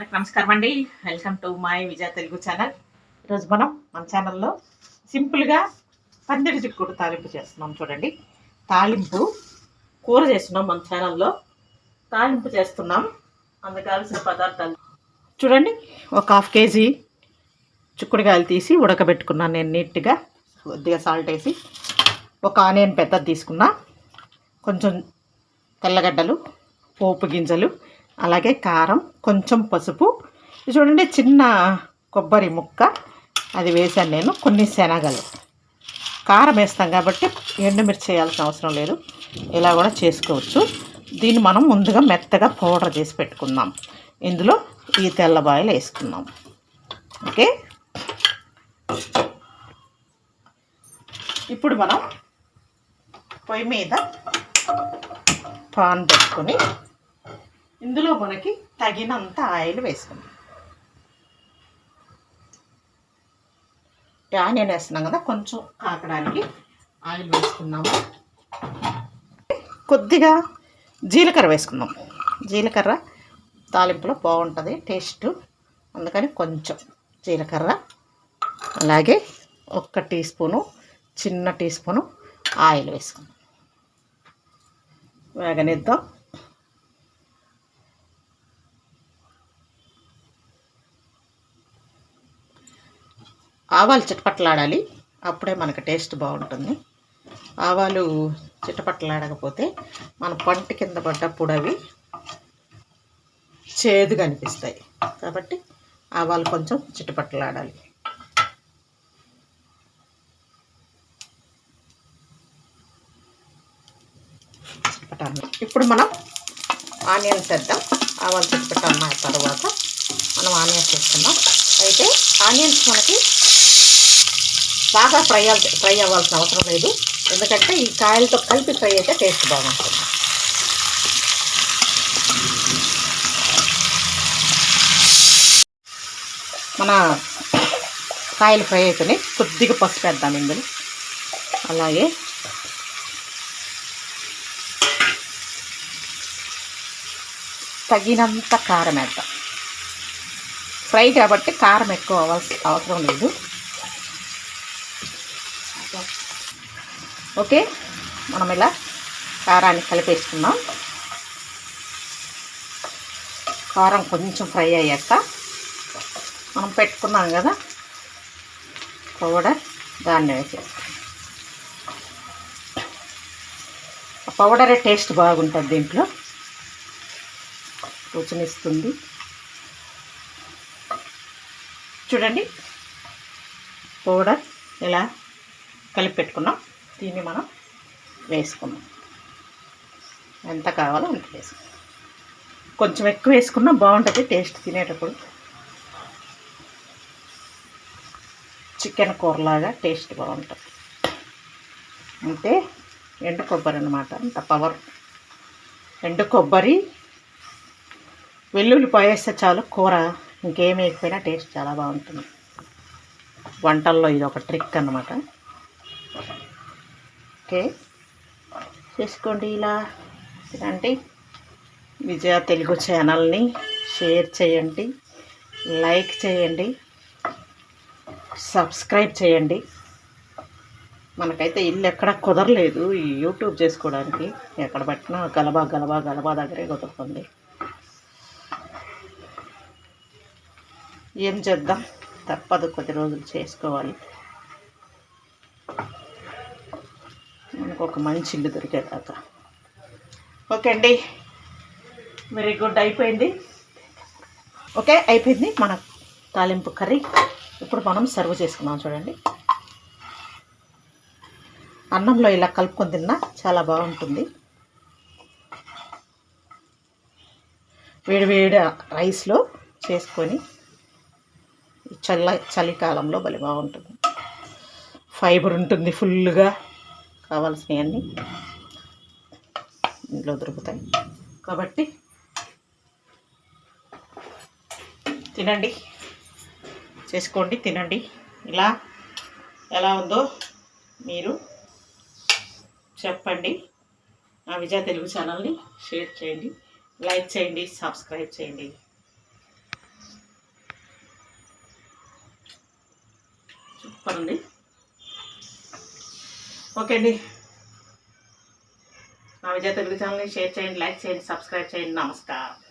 మనకు నమస్కారం అండి. Welcome to my Vijaya Telugu channel ఈరోజు మనం మన ఛానల్లో సింపుల్గా పందిరి చిక్కుడు తాలింపు చేస్తున్నాం చూడండి. తాలింపు కూర చేస్తున్నాం మన ఛానల్లో తాలింపు చేస్తున్నాం. అందుకు కావాల్సిన పదార్థాలు. చూడండి ఒక హాఫ్ కేజీ చిక్కుడుకాయలు తీసి ఉడకబెట్టుకున్నాను నేను నీట్గా. కొద్దిగా సాల్ట్ వేసి ఒక ఆనియన్ పెద్దది తీసుకున్నా. కొంచెం తెల్లగడ్డలు పోపు గింజలు అలాగే కారం కొంచెం పసుపు. చూడండి చిన్న కొబ్బరి ముక్క. అది వేసాను నేను కొన్ని శనగలు. కారం వేస్తాం కాబట్టి ఎండుమిర్చి చేయాల్సిన అవసరం లేదు. ఇలా కూడా చేసుకోవచ్చు. దీన్ని మనం ముందుగా మెత్తగా పౌడర్ చేసి పెట్టుకుందాం. ఇందులో ఈ తెల్లబాయలు వేసుకుందాం. ఓకే? ఇప్పుడు మనం పొయ్యి మీద పాన్ పెట్టుకొని ఇందులో మనకి తగినంత ఆయిల్ వేసుకుందాం. ఆనియన్ వేస్తున్నాం కదా కొంచెం కాకడానికి ఆయిల్ వేసుకున్నాము కొద్దిగా జీలకర్ర వేసుకుందాం. జీలకర్ర తాలింపులో బాగుంటుంది టేస్ట్. అందుకని కొంచెం జీలకర్ర. అలాగే ఒక్క టీ స్పూను చిన్న టీ స్పూను ఆయిల్ వేసుకుందాం. వేగనిద్దాం. ఆవాలు చిటపట్లాడాలి. అప్పుడే మనకు టేస్ట్ బాగుంటుంది. ఆవాలు చిటపట్లాడకపోతే మన పంట కింద పడ్డప్పుడు అవి చేదుగా అనిపిస్తాయి కాబట్టి ఆవాలు కొంచెం చిటపట్లాడాలి. ఇప్పుడు మనం ఆనియన్స్ వేద్దాం. ఆవాలు చిటపటాన్న తర్వాత మనం ఆనియన్స్ వేస్తున్నాం అయితే ఆనియన్స్ మనకి బాగా ఫ్రై ఫ్రై అవ్వాల్సిన అవసరం లేదు. ఎందుకంటే ఈ కాయలతో కలిపి ఫ్రై అయితే టేస్ట్ బాగుంటుంది. మన కాయలు ఫ్రై అయితేనే కొద్దిగా పసుపు వేద్దాం ఇందులో. అలాగే తగినంత కారం వేద్దాం. ఫ్రై కాబట్టి కారం ఎక్కువ అవ్వాల్సి అవసరం లేదు. ఓకే? మనం ఇలా కారాన్ని కలిపేసుకుందాం. కారం కొంచెం ఫ్రై అయ్యాక మనం పెట్టుకున్నాం కదా? పౌడర్ దాన్ని వేసేస్తాం. ఆ పౌడరే టేస్ట్ బాగుంటుంది దీంట్లో. రుచినిస్తుంది. చూడండి. పౌడర్ ఇలా కలిపి పెట్టుకున్నాం. దీన్ని మనం వేసుకున్నాం ఎంత కావాలో అంత వేసుకున్నాం కొంచెం ఎక్కువ వేసుకున్నా బాగుంటుంది టేస్ట్ తినేటప్పుడు. చికెన్ కూరలాగా టేస్ట్ బాగుంటుంది. అంటే ఎండు కొబ్బరి అనమాట అంత పవర్. ఎండు కొబ్బరి వెల్లుల్లి పోయేస్తే చాలు కూర ఇంకేం వేయకపోయినా టేస్ట్ చాలా బాగుంటుంది. వంటల్లో ఇది ఒక ట్రిక్ అన్నమాట. ఓకే. చేసుకోండి ఇలా. రండి. విజయ తెలుగు ఛానల్ని షేర్ చేయండి. లైక్ చేయండి. సబ్స్క్రైబ్ చేయండి. మనకైతే ఇల్లు ఎక్కడ కుదరలేదు ఈ యూట్యూబ్ చేసుకోవడానికి. ఎక్కడ పట్టినా గలబా గలబా గలబా దగ్గరే కుదురుతుంది. ఏం చేద్దాం? తప్పదు కొద్ది రోజులు చేసుకోవాలి. మనకు ఒక మంచి ఇల్లు దొరికేదాకా ఓకే అండి. వెరీ గుడ్ అయిపోయింది? ఓకే అయిపోయింది మన తాలింపు కర్రీ. ఇప్పుడు మనం సర్వ్ చేసుకున్నాం చూడండి. అన్నంలో ఇలా కలుపుకొని తిన్నా చాలా బాగుంటుంది. వేడివేడి రైస్లో చేసుకొని చల్ల చలికాలంలో భలే బాగుంటుంది. ఫైబర్ ఉంటుంది ఫుల్గా కావాల్సినవన్నీ ఇంట్లో దొరుకుతాయి. కాబట్టి తినండి. చేసుకోండి తినండి. ఇలా ఎలా ఉందో మీరు చెప్పండి. నా విజయ తెలుగు ఛానల్ని షేర్ చేయండి లైక్ చేయండి సబ్స్క్రైబ్ చేయండి. చెప్పండి ఓకే అండి. నా విజయ తెలుగు ఛానల్ని షేర్ చేయండి లైక్ చేయండి సబ్స్క్రైబ్ చేయండి. నమస్కారం.